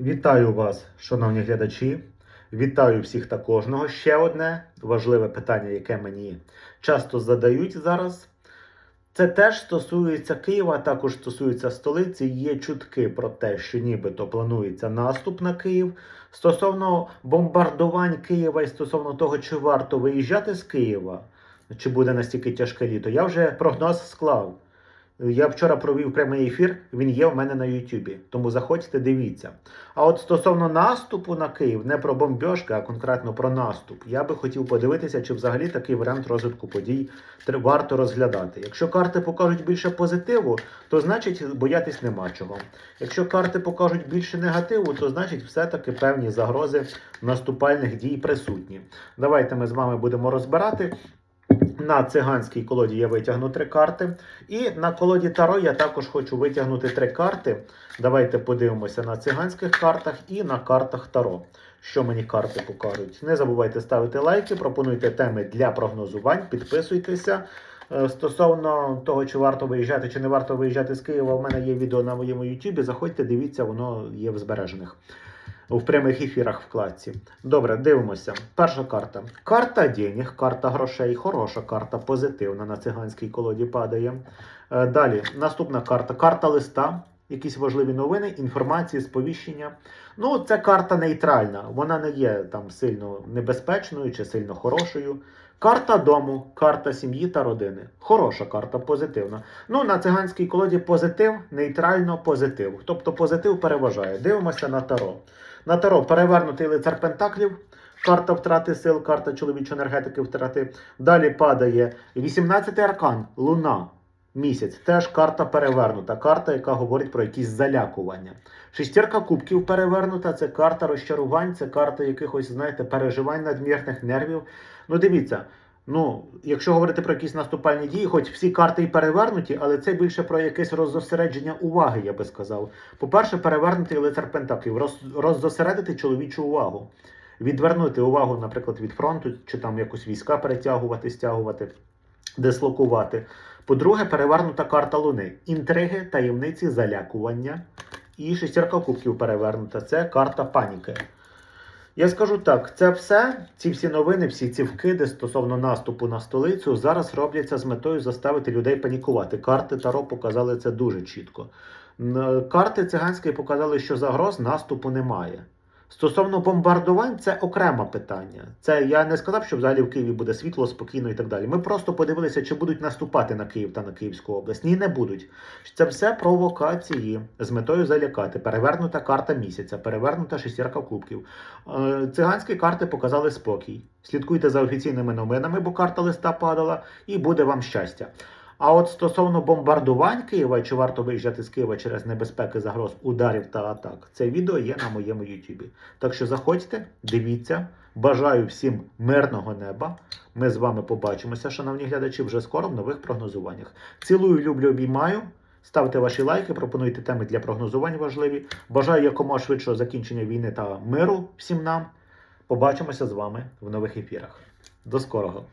Вітаю вас, шановні глядачі. Вітаю всіх та кожного. Ще одне важливе питання, яке мені часто задають зараз. Це теж стосується Києва, а також стосується столиці. Є чутки про те, що нібито планується наступ на Київ. Стосовно бомбардувань Києва і стосовно того, чи варто виїжджати з Києва, чи буде настільки тяжке літо, я вже прогноз склав. Я вчора провів прямий ефір, він є в мене на Ютубі. Тому заходьте, дивіться. А от стосовно наступу на Київ, не про бомбьошки, а конкретно про наступ, я би хотів подивитися, чи взагалі такий варіант розвитку подій варто розглядати. Якщо карти покажуть більше позитиву, то значить боятись нема чого. Якщо карти покажуть більше негативу, то значить все-таки певні загрози наступальних дій присутні. Давайте ми з вами будемо розбирати. На циганській колоді я витягну три карти. І на колоді Таро я також хочу витягнути три карти. Давайте подивимося на циганських картах і на картах Таро. Що мені карти покажуть. Не забувайте ставити лайки, пропонуйте теми для прогнозувань, підписуйтеся. Е, Стосовно того, чи варто виїжджати, чи не варто виїжджати з Києва, у мене є відео на моєму YouTube. Заходьте, дивіться, воно є в збережених. В прямих ефірах вкладці. Добре, дивимося. Перша карта. Карта денег, карта грошей, хороша карта, позитивна на циганській колоді падає. Е, Далі, наступна карта. Карта листа, якісь важливі новини, інформації, сповіщення. Ну, це карта нейтральна, вона не є там сильно небезпечною чи сильно хорошою. Карта дому, карта сім'ї та родини. Хороша карта, позитивна. Ну, на циганській колоді позитив, нейтрально позитив. Тобто позитив переважає. Дивимося на таро. На таро перевернутий лицар Пентаклів, карта втрати сил, карта чоловічої енергетики втрати. Далі падає 18-й аркан, луна, місяць. Теж карта перевернута. Карта, яка говорить про якісь залякування. Шестірка кубків перевернута, це карта розчарувань, це карта якихось, знаєте, переживань надмірних нервів. Ну, дивіться. Ну, якщо говорити про якісь наступальні дії, хоч всі карти і перевернуті, але це більше про якесь роззосередження уваги, я би сказав. По-перше, перевернутий лицар Пентаклів, роз, роззосередити чоловічу увагу, відвернути увагу, наприклад, від фронту, чи там якось війська перетягувати, стягувати, дислокувати. По-друге, перевернута карта Луни. Інтриги, таємниці, залякування. І шестірка кубків перевернута. Це карта паніки. Я скажу так, це все, ці всі новини, всі ці вкиди стосовно наступу на столицю зараз робляться з метою заставити людей панікувати. Карти Таро показали це дуже чітко. Карти циганської показали, що загроз наступу немає. Стосовно бомбардувань, це окреме питання. Це я не сказав, що взагалі в Києві буде світло, спокійно і так далі. Ми просто подивилися, чи будуть наступати на Київ та на Київську область. Ні, не будуть. Це все провокації з метою залякати. Перевернута карта місяця, перевернута шестірка кубків. Е, Циганські карти показали спокій. Слідкуйте за офіційними новинами, бо карта листа падала, і буде вам щастя. А от стосовно бомбардувань Києва, чи варто виїжджати з Києва через небезпеки, загроз, ударів та атак, це відео є на моєму Ютубі. Так що заходьте, дивіться. Бажаю всім мирного неба. Ми з вами побачимося, шановні глядачі, вже скоро в нових прогнозуваннях. Цілую, люблю, обіймаю. Ставте ваші лайки, пропонуйте теми для прогнозувань важливі. Бажаю якомога швидшого закінчення війни та миру всім нам. Побачимося з вами в нових ефірах. До скорого!